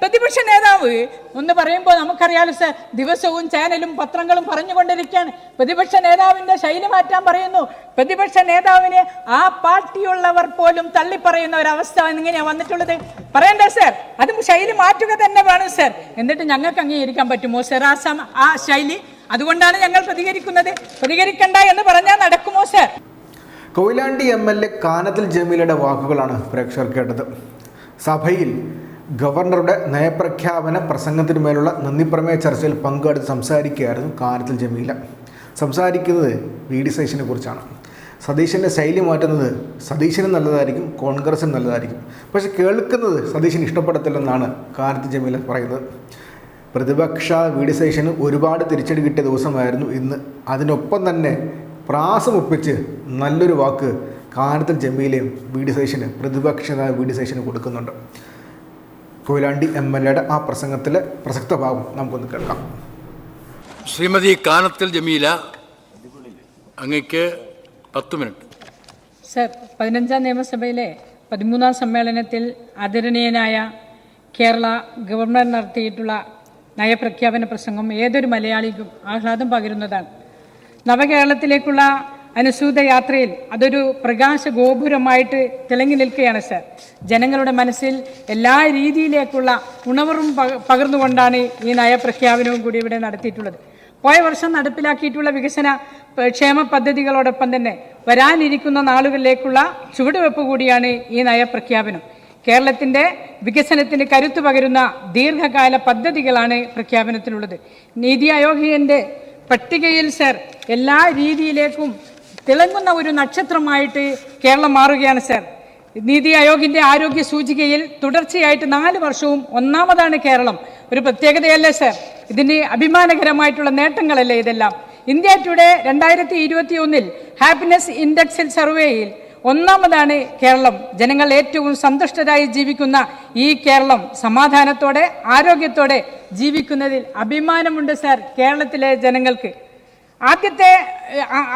പ്രതിപക്ഷ നേതാവ് ഒന്ന് പറയുമ്പോൾ നമുക്കറിയാലോ സർ ദിവസവും ചാനലും പത്രങ്ങളും പറഞ്ഞുകൊണ്ടിരിക്കുകയാണ്. പ്രതിപക്ഷ നേതാവിന്റെ ശൈലി മാറ്റാൻ പറയുന്നു. പ്രതിപക്ഷ നേതാവിനെ ആ പാർട്ടിയുള്ളവർ പോലും തള്ളിപ്പറയുന്ന ഒരവസ്ഥ എങ്ങനെയാണ് വന്നിട്ടുള്ളത്. പറയണ്ടേ സർ അത് ശൈലി മാറ്റുക തന്നെ വേണം സർ. എന്നിട്ട് ഞങ്ങൾക്ക് അംഗീകരിക്കാൻ പറ്റുമോ സർ ആ സമ ആ ശൈലി? അതുകൊണ്ടാണ് ഞങ്ങൾ പ്രതികരിക്കുന്നത്. പ്രതികരിക്കണ്ട എന്ന് പറഞ്ഞാൽ നടക്കുമോ sir? Koyilandy M L A Kanathil ജമീലയുടെ വാക്കുകളാണ് പ്രേക്ഷകർ കേട്ടത്. സഭയിൽ ഗവർണറുടെ നയപ്രഖ്യാപന പ്രസംഗത്തിന് മേലുള്ള നന്ദിപ്രമേയ ചർച്ചയിൽ പങ്കെടുത്ത് സംസാരിക്കുകയായിരുന്നു കാനത്തിൽ ജമീല. സംസാരിക്കുന്നത് വി ഡി സതീശനെ കുറിച്ചാണ്. സതീശന്റെ ശൈലി മാറ്റുന്നത് സതീശന് നല്ലതായിരിക്കും കോൺഗ്രസ്സിന് നല്ലതായിരിക്കും. പക്ഷെ കേൾക്കുന്നത് സതീശന് ഇഷ്ടപ്പെടത്തില്ലെന്നാണ് കാനത്തിൽ ജമീല പറയുന്നത്. പ്രതിപക്ഷ വി ഡി സതീശന് ഒരുപാട് തിരിച്ചടി കിട്ടിയ ദിവസമായിരുന്നു ഇന്ന്. അതിനൊപ്പം തന്നെ പ്രാസമൊപ്പിച്ച് നല്ലൊരു വാക്ക് കാനത്തിൽ ജമീലയും വി ഡി സതീശന് പ്രതിപക്ഷ വി ഡി സതീശന് കൊടുക്കുന്നുണ്ട്. കൊയിലാണ്ടി എം എൽ എയുടെ ആ പ്രസംഗത്തിലെ പ്രസക്ത ഭാഗം നമുക്കൊന്ന് കേൾക്കാം. ശ്രീമതി കാനത്തിൽ ജമീല അങ്ങക്ക് പത്ത് മിനിറ്റ്. സർ പതിനഞ്ചാം നിയമസഭയിലെ പതിമൂന്നാം സമ്മേളനത്തിൽ ആദരണീയനായ കേരള ഗവർണർ നടത്തിയിട്ടുള്ള നയപ്രഖ്യാപന പ്രസംഗം ഏതൊരു മലയാളിക്കും ആഹ്ലാദം പകരുന്നതാണ്. നവകേരളത്തിലേക്കുള്ള അനുസൂത യാത്രയിൽ അതൊരു പ്രകാശ ഗോപുരമായിട്ട് തിളങ്ങി നിൽക്കുകയാണ് സർ. ജനങ്ങളുടെ മനസ്സിൽ എല്ലാ രീതിയിലേക്കുള്ള ഉണവറും പക- പകർന്നുകൊണ്ടാണ് ഈ നയപ്രഖ്യാപനവും കൂടി ഇവിടെ നടത്തിയിട്ടുള്ളത്. പോയ വർഷം നടപ്പിലാക്കിയിട്ടുള്ള വികസന ക്ഷേമ പദ്ധതികളോടൊപ്പം തന്നെ വരാനിരിക്കുന്ന നാളുകളിലേക്കുള്ള ചുവടുവെപ്പ് കൂടിയാണ് ഈ നയപ്രഖ്യാപനം. കേരളത്തിന്റെ വികസനത്തിന് കരുത്തു പകരുന്ന ദീർഘകാല പദ്ധതികളാണ് പ്രഖ്യാപനത്തിലുള്ളത്. നീതി ആയോഗിന്റെ പട്ടികയിൽ സർ എല്ലാ രീതിയിലേക്കും തിളങ്ങുന്ന ഒരു നക്ഷത്രമായിട്ട് കേരളം മാറുകയാണ് സർ നീതി ആയോഗിന്റെ ആരോഗ്യ സൂചികയിൽ തുടർച്ചയായിട്ട് നാല് വർഷവും ഒന്നാമതാണ് കേരളം. ഒരു പ്രത്യേകതയല്ലേ സർ ഇതിന് അഭിമാനകരമായിട്ടുള്ള നേട്ടങ്ങളല്ലേ ഇതെല്ലാം? ഇന്ത്യ ടുഡേ രണ്ടായിരത്തി ഇരുപത്തി ഒന്നിൽ ഹാപ്പിനെസ് ഇൻഡെക്സിൽ സർവേയിൽ ഒന്നാമതാണ് കേരളം. ജനങ്ങൾ ഏറ്റവും സന്തുഷ്ടരായി ജീവിക്കുന്ന ഈ കേരളം സമാധാനത്തോടെ ആരോഗ്യത്തോടെ ജീവിക്കുന്നതിൽ അഭിമാനമുണ്ട് സർ കേരളത്തിലെ ജനങ്ങൾക്ക്. ആദ്യത്തെ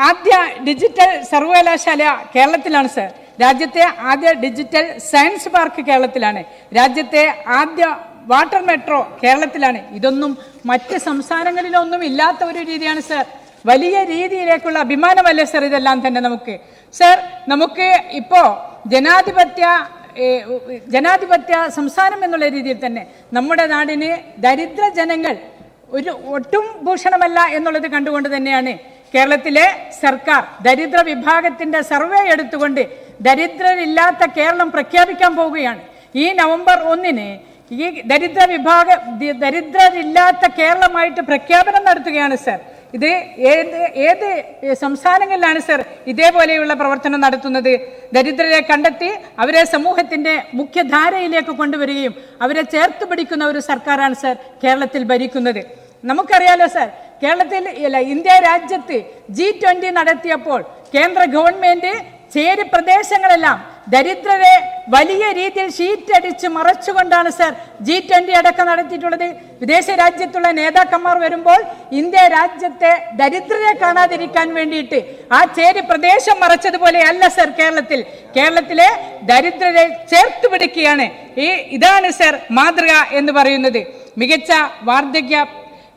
ആദ്യ ഡിജിറ്റൽ സർവകലാശാല കേരളത്തിലാണ് സർ. രാജ്യത്തെ ആദ്യ ഡിജിറ്റൽ സയൻസ് പാർക്ക് കേരളത്തിലാണ്. രാജ്യത്തെ ആദ്യ വാട്ടർ മെട്രോ കേരളത്തിലാണ്. ഇതൊന്നും മറ്റ് സംസ്ഥാനങ്ങളിലൊന്നും ഇല്ലാത്ത ഒരു രീതിയാണ് സർ. വലിയ രീതിയിലേക്കുള്ള അഭിമാനമല്ലേ സർ ഇതെല്ലാം തന്നെ നമുക്ക്. സർ നമുക്ക് ഇപ്പോൾ ജനാധിപത്യ ജനാധിപത്യ സംസ്ഥാനം എന്നുള്ള രീതിയിൽ തന്നെ നമ്മുടെ നാടിന് ദരിദ്ര ജനങ്ങൾ ഒരു ഒട്ടും ഭൂഷണമല്ല എന്നുള്ളത് കണ്ടുകൊണ്ട് തന്നെയാണ് കേരളത്തിലെ സർക്കാർ ദരിദ്ര വിഭാഗത്തിന്റെ സർവേ എടുത്തുകൊണ്ട് ദരിദ്രരില്ലാത്ത കേരളം പ്രഖ്യാപിക്കാൻ പോവുകയാണ്. ഈ നവംബർ ഒന്നിന് ഈ ദരിദ്ര വിഭാഗ ദരിദ്രരില്ലാത്ത കേരളമായിട്ട് പ്രഖ്യാപനം നടത്തുകയാണ് സർ. ഇത് ഏത് ഏത് സംസ്ഥാനങ്ങളിലാണ് സർ ഇതേപോലെയുള്ള പ്രവർത്തനം നടത്തുന്നത്? ദരിദ്രരെ കണ്ടെത്തി അവരെ സമൂഹത്തിന്റെ മുഖ്യധാരയിലേക്ക് കൊണ്ടുവരികയും അവരെ ചേർത്ത് പിടിക്കുന്ന ഒരു സർക്കാരാണ് സർ കേരളത്തിൽ ഭരിക്കുന്നത്. നമുക്കറിയാലോ സർ കേരളത്തിൽ അല്ല ഇന്ത്യ രാജ്യത്ത് ജി ട്വന്റി നടത്തിയപ്പോൾ കേന്ദ്ര ഗവൺമെന്റ് ചേരി പ്രദേശങ്ങളെല്ലാം ദരിദ്രരെ വലിയ രീതിയിൽ ഷീറ്റ് അടിച്ച് മറച്ചുകൊണ്ടാണ് സർ ജി ട്വന്റി അടക്കം നടത്തിയിട്ടുള്ളത്. വിദേശ രാജ്യത്തുള്ള നേതാക്കന്മാർ വരുമ്പോൾ ഇന്ത്യ രാജ്യത്തെ ദരിദ്രരെ കാണാതിരിക്കാൻ വേണ്ടിയിട്ട് ആ ചേരി പ്രദേശം മറച്ചതുപോലെ അല്ല സർ കേരളത്തിൽ. കേരളത്തിലെ ദരിദ്രരെ ചേർത്ത് പിടിക്കുകയാണ്. ഈ ഇതാണ് സർ മാതൃക എന്ന് പറയുന്നത്. മികച്ച വാർദ്ധക്യ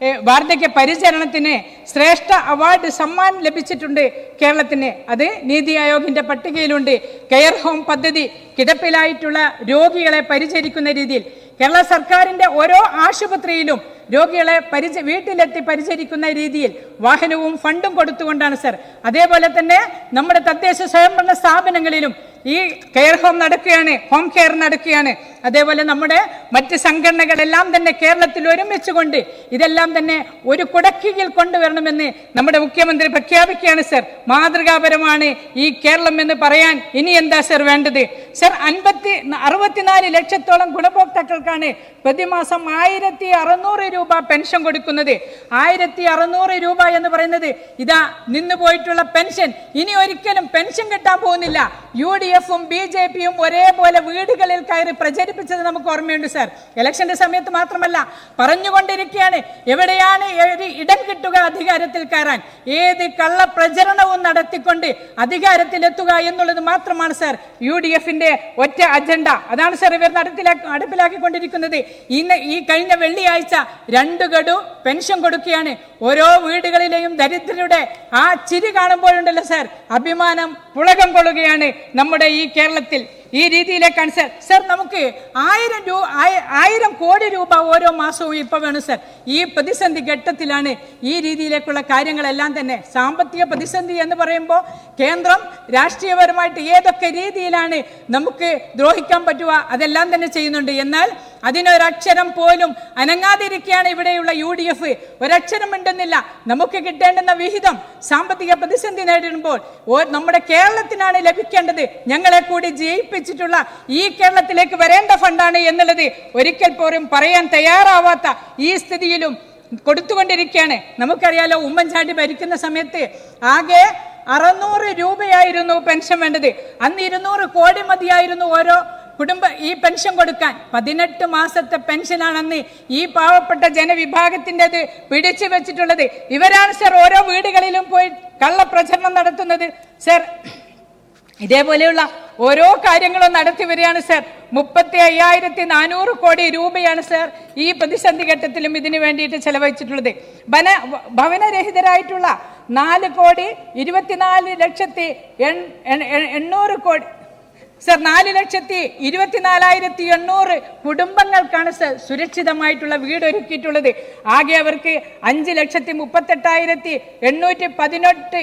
വാർദ്ധക്യ പരിചരണത്തിന് ശ്രേഷ്ഠ അവാർഡ് സമ്മാനം ലഭിച്ചിട്ടുണ്ട് കേരളത്തിന്. അത് നീതി ആയോഗിന്റെ പട്ടികയിലുണ്ട്. കെയർ ഹോം പദ്ധതി കിടപ്പിലായിട്ടുള്ള രോഗികളെ പരിചരിക്കുന്ന രീതിയിൽ കേരള സർക്കാരിന്റെ ഓരോ ആശുപത്രിയിലും രോഗികളെ പരിച വീട്ടിലെത്തി പരിചരിക്കുന്ന രീതിയിൽ വാഹനവും ഫണ്ടും കൊടുത്തുകൊണ്ടാണ് സർ. അതേപോലെ തന്നെ നമ്മുടെ തദ്ദേശ സ്വയംഭരണ സ്ഥാപനങ്ങളിലും ഈ കെയർ ഹോം നടക്കുകയാണ് ഹോം കെയർ നടക്കുകയാണ്. അതേപോലെ നമ്മുടെ മറ്റ് സംഘടനകളെല്ലാം തന്നെ കേരളത്തിൽ ഒരുമിച്ചുകൊണ്ട് ഇതെല്ലാം തന്നെ ഒരു കുടക്കീഴിൽ കൊണ്ടുവരണമെന്ന് നമ്മുടെ മുഖ്യമന്ത്രി പ്രഖ്യാപിക്കുകയാണ് സർ. മാതൃകാപരമാണ് ഈ കേരളം എന്ന് പറയാൻ ഇനി എന്താ സർ വേണ്ടത്? സർ അൻപത്തി അറുപത്തിനാല് ലക്ഷത്തോളം ഗുണഭോക്താക്കൾക്കാണ് പ്രതിമാസം ആയിരത്തി അറുന്നൂറ് രൂപ പെൻഷൻ കൊടുക്കുന്നത്. ആയിരത്തി അറുന്നൂറ് രൂപ എന്ന് പറയുന്നത് ഇതാ നിന്നു പോയിട്ടുള്ള പെൻഷൻ. ഇനി ഒരിക്കലും പെൻഷൻ കിട്ടാൻ പോകുന്നില്ല. യു ഡി എഫും ബി ജെ പിയും ഒരേപോലെ വീടുകളിൽ കയറി പ്രചരിപ്പിച്ചത് നമുക്ക് ഓർമ്മയുണ്ട് സാർ. ഇലക്ഷന്റെ സമയത്ത് മാത്രമല്ല പറഞ്ഞുകൊണ്ടിരിക്കുകയാണ്. എവിടെയാണ് ഇടം കിട്ടുക അധികാരത്തിൽ കയറാൻ? ഏത് കള്ള പ്രചരണവും നടത്തിക്കൊണ്ട് അധികാരത്തിലെത്തുക എന്നുള്ളത് മാത്രമാണ് സാർ യു ഡി എഫിന്റെ ഒറ്റ അജണ്ട. അതാണ് സാർ ഇവർ നടപ്പിലാക്കി നടപ്പിലാക്കിക്കൊണ്ടിരിക്കുന്നത്. ഇന്ന് ഈ കഴിഞ്ഞ വെള്ളിയാഴ്ച രണ്ട് ഗഡു പെൻഷൻ കൊടുക്കുകയാണ്. ഓരോ വീടുകളിലെയും ദരിദ്രരുടെ ആ ചിരി കാണുമ്പോഴുണ്ടല്ലോ സാർ. അഭിമാനം പുളകം കൊള്ളുകയാണ് നമ്മുടെ ഈ കേരളത്തിൽ. ഈ രീതിയിലേക്കാണ് സാർ. സാർ നമുക്ക് ആയിരം രൂപ ആയിരം കോടി രൂപ ഓരോ മാസവും ഇപ്പൊ വേണം സാർ. ഈ പ്രതിസന്ധി ഘട്ടത്തിലാണ് ഈ രീതിയിലേക്കുള്ള കാര്യങ്ങളെല്ലാം തന്നെ സാമ്പത്തിക പ്രതിസന്ധി എന്ന് പറയുമ്പോൾ കേന്ദ്രം രാഷ്ട്രീയപരമായിട്ട് ഏതൊക്കെ രീതിയിലാണ് നമുക്ക് ദ്രോഹിക്കാൻ പറ്റുക അതെല്ലാം തന്നെ ചെയ്യുന്നുണ്ട്. എന്നാൽ അതിനൊരക്ഷരം പോലും അനങ്ങാതിരിക്കുകയാണ് ഇവിടെയുള്ള യു ഡി എഫ്. ഒരക്ഷരം ഉണ്ടെന്നില്ല നമുക്ക് കിട്ടേണ്ടുന്ന വിഹിതം സാമ്പത്തിക പ്രതിസന്ധി നേരിടുമ്പോൾ നമ്മുടെ കേരളത്തിനാണ് ലഭിക്കേണ്ടത്. ഞങ്ങളെ കൂടി ജയിപ്പിച്ചിട്ടുള്ള ഈ കേരളത്തിലേക്ക് വരേണ്ട ഫണ്ടാണ് എന്നുള്ളത് ഒരിക്കൽ പോലും പറയാൻ തയ്യാറാവാത്ത ഈ സ്ഥിതിയിലും കൊടുത്തുകൊണ്ടിരിക്കുകയാണ്. നമുക്കറിയാലോ ഉമ്മൻചാണ്ടി ഭരിക്കുന്ന സമയത്ത് ആകെ അറുന്നൂറ് രൂപയായിരുന്നു പെൻഷൻ വേണ്ടത്. അന്ന് ഇരുന്നൂറ് കോടി മതിയായിരുന്നു ഓരോ കുടുംബ ഈ പെൻഷൻ കൊടുക്കാൻ. പതിനെട്ട് മാസത്തെ പെൻഷനാണെന്ന് ഈ പാവപ്പെട്ട ജനവിഭാഗത്തിന്റെത് പിടിച്ചു വെച്ചിട്ടുള്ളത്. ഇവരാണ് സർ ഓരോ വീടുകളിലും പോയി കള്ളപ്രചരണം നടത്തുന്നത്. സർ ഇതേപോലെയുള്ള ഓരോ കാര്യങ്ങളും നടത്തി വരികയാണ് സർ. മുപ്പത്തി അയ്യായിരത്തി നാനൂറ് കോടി രൂപയാണ് സർ ഈ പ്രതിസന്ധി ഘട്ടത്തിലും ഇതിനു വേണ്ടിയിട്ട് ചെലവഴിച്ചിട്ടുള്ളത്. ഭന ഭവനരഹിതരായിട്ടുള്ള നാല് കോടി ഇരുപത്തിനാല് ലക്ഷത്തി എണ്ണൂറ് കോടി സർ നാല് ലക്ഷത്തി ഇരുപത്തിനാലായിരത്തി എണ്ണൂറ് കുടുംബങ്ങൾക്കാണ് സർ സുരക്ഷിതമായിട്ടുള്ള വീട് ഒരുക്കിയിട്ടുള്ളത്. ആകെ അവർക്ക് അഞ്ച് ലക്ഷത്തി മുപ്പത്തെട്ടായിരത്തി എണ്ണൂറ്റി പതിനെട്ട്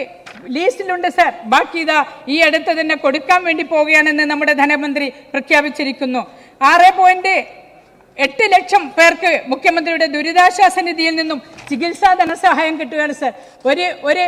ലീസ്റ്റിലുണ്ട് സർ. ബാക്കി ഇതാ ഈ അടുത്ത് തന്നെ കൊടുക്കാൻ വേണ്ടി പോവുകയാണെന്ന് നമ്മുടെ ധനമന്ത്രി പ്രഖ്യാപിച്ചിരിക്കുന്നു. ആറ് പോയിന്റ് എട്ട് ലക്ഷം പേർക്ക് മുഖ്യമന്ത്രിയുടെ ദുരിതാശ്വാസ നിധിയിൽ നിന്നും ചികിത്സാ ധനസഹായം കിട്ടുകയാണ് സർ. ഒരു ഒരു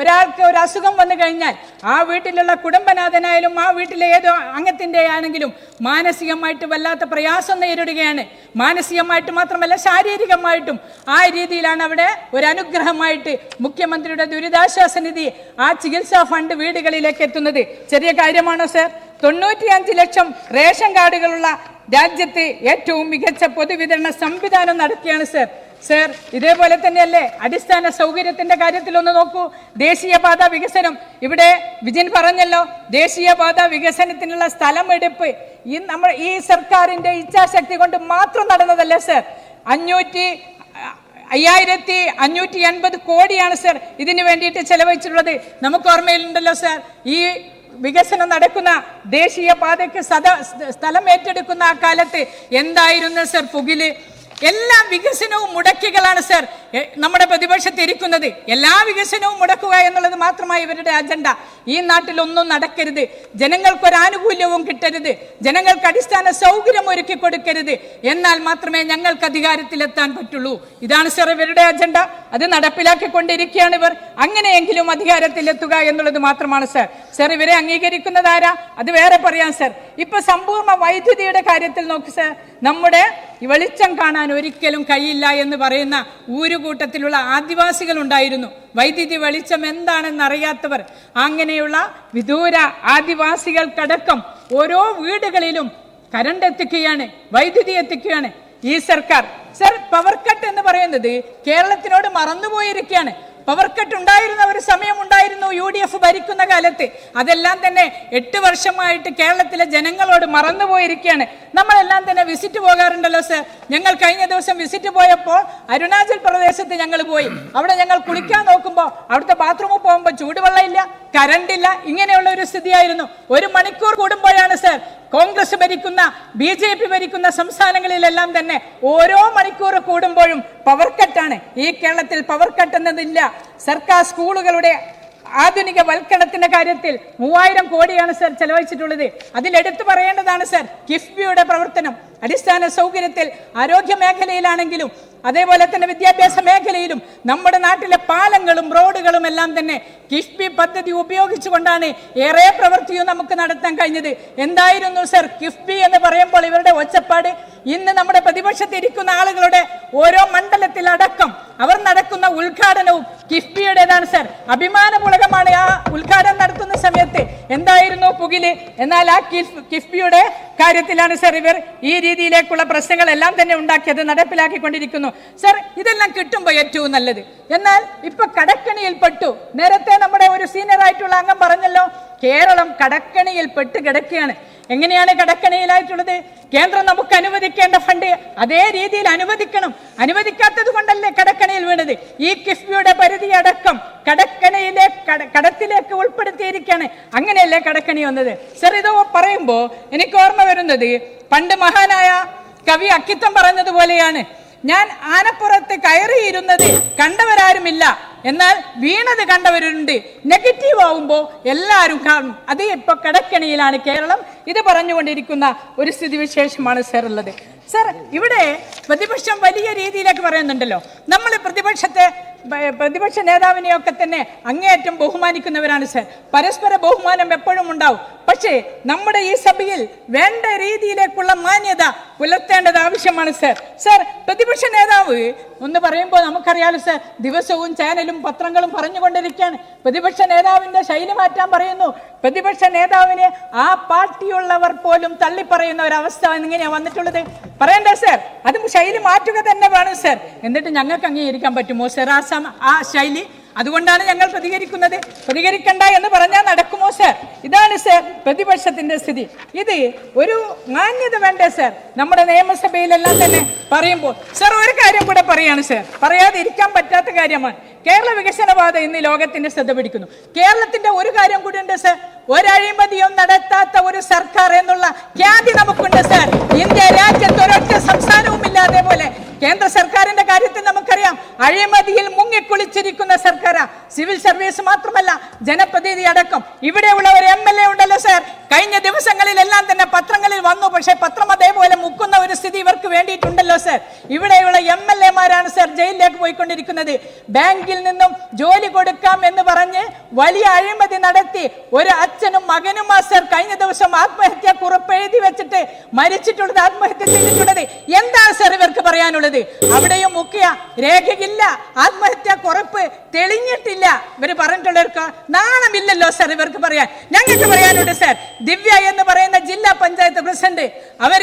ഒരാൾക്ക് ഒരു അസുഖം വന്നു കഴിഞ്ഞാൽ ആ വീട്ടിലുള്ള കുടുംബനാഥനായാലും ആ വീട്ടിലെ ഏതോ അംഗത്തിന്റെ ആണെങ്കിലും മാനസികമായിട്ട് വല്ലാത്ത പ്രയാസം നേരിടുകയാണ്. മാനസികമായിട്ട് മാത്രമല്ല ശാരീരികമായിട്ടും ആ രീതിയിലാണ് അവിടെ ഒരു അനുഗ്രഹമായിട്ട് മുഖ്യമന്ത്രിയുടെ ദുരിതാശ്വാസ നിധി ആ ചികിത്സാ ഫണ്ട് വീടുകളിലേക്ക് എത്തുന്നത്. ചെറിയ കാര്യമാണോ സർ? തൊണ്ണൂറ്റിയഞ്ച് ലക്ഷം റേഷൻ കാർഡുകളുള്ള രാജ്യത്ത് ഏറ്റവും മികച്ച പൊതുവിതരണ സംവിധാനം നടത്തിയാണ് സർ. സർ ഇതേപോലെ തന്നെയല്ലേ അടിസ്ഥാന സൗകര്യത്തിന്റെ കാര്യത്തിൽ ഒന്ന് നോക്കൂ. ദേശീയപാത വികസനം. ഇവിടെ വിജയൻ പറഞ്ഞല്ലോ ദേശീയപാത വികസനത്തിനുള്ള സ്ഥലമെടുപ്പ്. ഈ നമ്മൾ ഈ സർക്കാരിന്റെ ഇച്ഛാശക്തി കൊണ്ട് മാത്രം നടന്നതല്ലേ സർ? അഞ്ഞൂറ്റി അയ്യായിരത്തി അഞ്ഞൂറ്റി എൺപത് കോടിയാണ് സർ ഇതിനു വേണ്ടിയിട്ട് ചെലവഴിച്ചിട്ടുള്ളത്. നമുക്ക് ഓർമ്മയിലുണ്ടല്ലോ സർ ഈ വികസനം നടക്കുന്ന ദേശീയ പാതയ്ക്ക് സദ സ്ഥലം ഏറ്റെടുക്കുന്ന ആ കാലത്ത് എന്തായിരുന്നു സർ? പുകിൽ എല്ലാ വികസനവും മുടക്കികളാണ് സർ. നമ്മുടെ പ്രതിപക്ഷത്തിരിക്കുന്നത് എല്ലാ വികസനവും മുടക്കുക എന്നുള്ളത് മാത്രമായി ഇവരുടെ അജണ്ട. ഈ നാട്ടിൽ ഒന്നും നടക്കരുത്. ജനങ്ങൾക്ക് ഒരു ആനുകൂല്യവും കിട്ടരുത്. ജനങ്ങൾക്ക് അടിസ്ഥാന സൗകര്യം ഒരുക്കി കൊടുക്കരുത്. എന്നാൽ മാത്രമേ ഞങ്ങൾക്ക് അധികാരത്തിലെത്താൻ പറ്റുള്ളൂ. ഇതാണ് സർ ഇവരുടെ അജണ്ട. അത് നടപ്പിലാക്കിക്കൊണ്ടിരിക്കുകയാണ് ഇവർ. അങ്ങനെയെങ്കിലും അധികാരത്തിലെത്തുക എന്നുള്ളത് മാത്രമാണ് സർ. സർ ഇവരെ അംഗീകരിക്കുന്നതാരാ അത് വേറെ പറയാം സർ. ഇപ്പൊ സമ്പൂർണ വൈദ്യുതിയുടെ കാര്യത്തിൽ നോക്ക് സർ. നമ്മുടെ വെളിച്ചം കാണാൻ ഒരിക്കലും കഴിയില്ല എന്ന് പറയുന്ന ഊരുകൂട്ടത്തിലുള്ള ആദിവാസികൾ ഉണ്ടായിരുന്നു വൈദ്യുതി വെളിച്ചം എന്താണെന്ന് അറിയാത്തവർ അങ്ങനെയുള്ള വിദൂര ആദിവാസികൾക്കടക്കം ഓരോ വീടുകളിലും കരണ്ട് എത്തിക്കുകയാണ് വൈദ്യുതി എത്തിക്കുകയാണ് ഈ സർക്കാർ. സർ പവർ കട്ട് എന്ന് പറയുന്നത് കേരളത്തിനോട് മറന്നുപോയിരിക്കുകയാണ്. പവർ കട്ട് ഉണ്ടായിരുന്ന ഒരു സമയമുണ്ടായിരുന്നു യു ഡി എഫ് ഭരിക്കുന്ന കാലത്ത്. അതെല്ലാം തന്നെ എട്ട് വർഷമായിട്ട് കേരളത്തിലെ ജനങ്ങളോട് മറന്നുപോയിരിക്കുകയാണ്. നമ്മളെല്ലാം തന്നെ വിസിറ്റ് പോകാറുണ്ടല്ലോ സർ ഞങ്ങൾ കഴിഞ്ഞ ദിവസം വിസിറ്റ് പോയപ്പോൾ അരുണാചൽ പ്രദേശത്ത് ഞങ്ങൾ പോയി. അവിടെ ഞങ്ങൾ കുളിക്കാൻ നോക്കുമ്പോൾ അവിടുത്തെ ബാത്റൂമിൽ പോകുമ്പോൾ ചൂടുവെള്ളം ഇല്ല കറണ്ട് ഇല്ല ഇങ്ങനെയുള്ള ഒരു സ്ഥിതിയായിരുന്നു. ഒരു മണിക്കൂർ കൂടുമ്പോഴാണ് സർ കോൺഗ്രസ് ഭരിക്കുന്ന ബി ജെ പി ഭരിക്കുന്ന സംസ്ഥാനങ്ങളിലെല്ലാം തന്നെ ഓരോ മണിക്കൂർ കൂടുമ്പോഴും പവർ കട്ടാണ് ഈ കേരളത്തിൽ പവർ കട്ട് എന്നതില്ല. സർക്കാർ സ്കൂളുകളുടെ ആധുനിക വൽക്കരണത്തിന്റെ കാര്യത്തിൽ മൂവായിരം കോടിയാണ് സർ ചെലവഴിച്ചിട്ടുള്ളത്. അതിൽ എടുത്തു പറയേണ്ടതാണ് സർ കിഫ്ബിയുടെ പ്രവർത്തനം. അടിസ്ഥാന സൗകര്യത്തിൽ ആരോഗ്യ മേഖലയിലാണെങ്കിലും അതേപോലെ തന്നെ വിദ്യാഭ്യാസ മേഖലയിലും നമ്മുടെ നാട്ടിലെ പാലങ്ങളും റോഡുകളും എല്ലാം തന്നെ കിഫ്ബി പദ്ധതി ഉപയോഗിച്ചുകൊണ്ടാണ് ഏറെ പ്രവൃത്തിയും നമുക്ക് നടത്താൻ കഴിഞ്ഞത്. എന്തായിരുന്നു സർ കിഫ്ബി എന്ന് പറയുമ്പോൾ ഇവരുടെ ഒച്ചപ്പാട്? ഇന്ന് നമ്മുടെ പ്രതിപക്ഷത്ത് ഇരിക്കുന്ന ആളുകളുടെ ഓരോ മണ്ഡലത്തിലടക്കം അവർ നടക്കുന്ന ഉദ്ഘാടനവും കിഫ്ബിയുടേതാണ് സർ. അഭിമാനപുളകമാണ് ആ ഉദ്ഘാടനം നടത്തുന്ന സമയത്ത് എന്തായിരുന്നു പുകിൽ? എന്നാൽ ആ കിഫ്- കിഫ്ബിയുടെ കാര്യത്തിലാണ് സർ ഇവർ ഈ രീതിയിലേക്കുള്ള പ്രശ്നങ്ങളെല്ലാം തന്നെ ഉണ്ടാക്കിയത് നടപ്പിലാക്കിക്കൊണ്ടിരിക്കുന്നു. സർ ഇതെല്ലാം കിട്ടുമ്പോൾ ഏറ്റവും നല്ലത്. എന്നാൽ ഇപ്പൊ കടക്കണിയിൽ പെട്ടു. നേരത്തെ നമ്മുടെ ഒരു സീനിയർ ആയിട്ടുള്ള അംഗം പറഞ്ഞല്ലോ കേരളം കടക്കണിയിൽ പെട്ട് കിടക്കുകയാണ്. എങ്ങനെയാണ് കടക്കണിയിലായിട്ടുള്ളത്? കേന്ദ്രം നമുക്ക് അനുവദിക്കേണ്ട ഫണ്ട് അതേ രീതിയിൽ അനുവദിക്കണം. അനുവദിക്കാത്തത് കൊണ്ടല്ലേ കടക്കണിയിൽ വീണത്? ഈ കിഫ്ബിയുടെ പരിധി അടക്കം കടക്കണിയിലെ കട- കടത്തിലേക്ക് ഉൾപ്പെടുത്തിയിരിക്കുകയാണ്. അങ്ങനെയല്ലേ കടക്കണി വന്നത്? സർ ഇത് പറയുമ്പോൾ എനിക്ക് ഓർമ്മ വരുന്നത് പണ്ട് മഹാനായ കവി അക്കിത്തം പറഞ്ഞതുപോലെയാണ് ഞാൻ ആനപ്പുറത്ത് കയറിയിരുന്നത് കണ്ടവരാരുമില്ല. എന്നാൽ വീണത് കണ്ടവരുണ്ട്. നെഗറ്റീവ് ആവുമ്പോൾ എല്ലാവരും കാണും. അത് ഇപ്പൊ കടക്കണിയിലാണ് കേരളം. ഇത് പറഞ്ഞുകൊണ്ടിരിക്കുന്ന ഒരു സ്ഥിതിവിശേഷമാണ് സർ ഉള്ളത്. സർ ഇവിടെ പ്രതിപക്ഷം വലിയ രീതിയിലേക്ക് പറയുന്നുണ്ടല്ലോ. നമ്മൾ പ്രതിപക്ഷത്തെ പ്രതിപക്ഷ നേതാവിനെയൊക്കെ തന്നെ അങ്ങേയറ്റം ബഹുമാനിക്കുന്നവരാണ് സർ. പരസ്പര ബഹുമാനം എപ്പോഴും ഉണ്ടാവും. പക്ഷേ നമ്മുടെ ഈ സഭയിൽ വേണ്ട രീതിയിലേക്കുള്ള മാന്യത പുലർത്തേണ്ടത് ആവശ്യമാണ് സർ. സർ പ്രതിപക്ഷ നേതാവ് ഒന്ന് പറയുമ്പോൾ നമുക്കറിയാലോ സർ ദിവസവും ചാനലും പത്രങ്ങളും പറഞ്ഞുകൊണ്ടിരിക്കുകയാണ്. പ്രതിപക്ഷ നേതാവിന്റെ ശൈലി മാറ്റാൻ പറയുന്നു. പ്രതിപക്ഷ നേതാവിനെ ആ പാർട്ടിയുള്ളവർ പോലും തള്ളിപ്പറയുന്ന ഒരവസ്ഥ എങ്ങനെയാണ് വന്നിട്ടുള്ളത്. പറയണ്ട സർ അത് ശൈലി മാറ്റുക തന്നെ വേണം സർ. എന്നിട്ട് ഞങ്ങൾക്ക് അംഗീകരിക്കാൻ പറ്റുമോ? സർ ആ സമ ആ ശൈലി. അതുകൊണ്ടാണ് ഞങ്ങൾ പ്രതികരിക്കുന്നത്. പ്രതികരിക്കണ്ട എന്ന് പറഞ്ഞാൽ നടക്കുമോ സർ? ഇതാണ് സർ പ്രതിപക്ഷത്തിന്റെ സ്ഥിതി. ഇത് ഒരു മാന്യത വേണ്ടേ സർ? നമ്മുടെ നിയമസഭയിലെല്ലാം തന്നെ പറയുമ്പോൾ. സർ ഒരു കാര്യം കൂടെ പറയാണ് സർ. പറയാതെ ഇരിക്കാൻ പറ്റാത്ത കാര്യമാണ്. കേരള വികസനപാത ഇന്ന് ലോകത്തിന്റെ ശ്രദ്ധ പിടിക്കുന്നു. കേരളത്തിന്റെ ഒരു കാര്യം കൂടി ഉണ്ട് സർ. ഒരഴിമതിയും നടത്താത്ത ഒരു സർക്കാർ എന്നുള്ള ഖ്യാതി നമുക്കുണ്ട് സർ. ഇന്ത്യ രാജ്യത്ത് ഒരൊറ്റ സംസ്ഥാനവും ഇല്ലാതെ പോലെ കേന്ദ്ര സർക്കാരിന്റെ കാര്യത്തിൽ നമുക്കറിയാം. അഴിമതിയിൽ മുങ്ങിക്കുളിച്ചിരിക്കുന്ന സർക്കാർ സിവിൽ സർവീസ് മാത്രമല്ല ജനപ്രതിനിധി അടക്കം. ഇവിടെയുള്ള ഒരു എം എൽ എ ഉണ്ടല്ലോ സർ കഴിഞ്ഞ ദിവസങ്ങളിലെല്ലാം തന്നെ പത്രങ്ങളിൽ വന്നു. പക്ഷേ പത്രം അതേപോലെ മുക്കുന്ന ഒരു സ്ഥിതി ഇവർക്ക് വേണ്ടിയിട്ടുണ്ടല്ലോ സർ ഇവിടെയുള്ള എം എൽ എമാരാണ് സർ ജയിലിലേക്ക് പോയിക്കൊണ്ടിരിക്കുന്നത്. ബാങ്കിൽ നിന്നും ജോലി കൊടുക്കാം എന്ന് പറഞ്ഞ് വലിയ അഴിമതി നടത്തി ഒരു അച്ഛനും മകനും മാസ്റ്റർ കഴിഞ്ഞ ദിവസം ആത്മഹത്യ കുറിപ്പ് എഴുതി വെച്ചിട്ട് മരിച്ചിട്ടുള്ളത് ആത്മഹത്യ ചെയ്തിട്ടുള്ളത് എന്താണ് സാർ ഇവർക്ക് പറയാനുള്ളത്? അവിടെയും മുഖ്യ രേഖയില്ല ആത്മഹത്യ കുറപ്പ് തെളിഞ്ഞിട്ടില്ല. ഇവർ പറഞ്ഞിട്ടുള്ളവർക്ക് നാണമില്ലല്ലോ സാർ ഇവർക്ക് പറയാൻ. ഞങ്ങൾക്ക് പറയാനുണ്ട് സാർ ദിവ്യ എന്ന് പറയുന്ന ജില്ലാ പഞ്ചായത്ത് പ്രസിഡന്റ് അവർ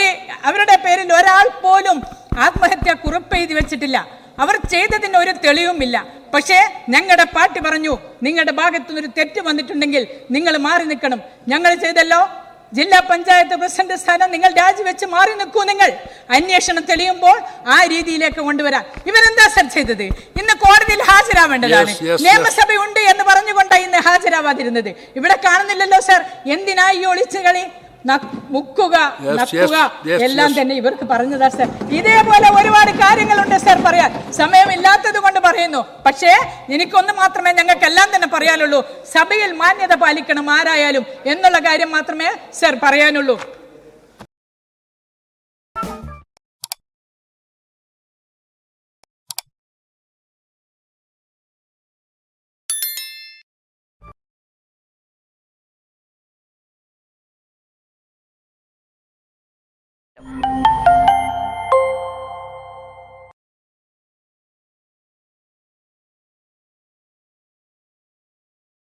അവരുടെ പേരിൽ ഒരാൾ പോലും ആത്മഹത്യ കുറിപ്പ് എഴുതി വെച്ചിട്ടില്ല. അവർ ചെയ്തതിന് ഒരു തെളിവുമില്ല. പക്ഷേ ഞങ്ങളുടെ പാർട്ടി പറഞ്ഞു നിങ്ങളുടെ ഭാഗത്തു നിന്നൊരു ഒരു തെറ്റ് വന്നിട്ടുണ്ടെങ്കിൽ നിങ്ങൾ മാറി നിൽക്കണം. ഞങ്ങൾ ചെയ്തല്ലോ. ജില്ലാ പഞ്ചായത്ത് പ്രസിഡന്റ് സ്ഥാനം നിങ്ങൾ രാജിവെച്ച് മാറി നിൽക്കൂ നിങ്ങൾ. അന്വേഷണം തെളിയുമ്പോൾ ആ രീതിയിലേക്ക് കൊണ്ടുവരാം. ഇവരെന്താ സർ ചെയ്തത്? ഇന്ന് കോടതിയിൽ ഹാജരാവേണ്ടതാണ്. നിയമസഭ ഉണ്ട് എന്ന് പറഞ്ഞുകൊണ്ടാണ് ഇന്ന് ഹാജരാവാതിരുന്നത്. ഇവിടെ കാണുന്നില്ലല്ലോ സർ. എന്തിനായി ഒളിച്ചു കളി? മുക്കുക നക്കുക. എല്ലാം തന്നെ ഇവർക്ക് പറഞ്ഞതാ സർ. ഇതേപോലെ ഒരുപാട് കാര്യങ്ങളുണ്ട് സർ പറയാൻ. സമയമില്ലാത്തത് കൊണ്ട് പറയുന്നു. പക്ഷേ എനിക്കൊന്ന് മാത്രമേ ഞങ്ങൾക്ക് എല്ലാം തന്നെ പറയാനുള്ളൂ. സഭയിൽ മാന്യത പാലിക്കണം ആരായാലും എന്നുള്ള കാര്യം മാത്രമേ സർ പറയാനുള്ളൂ.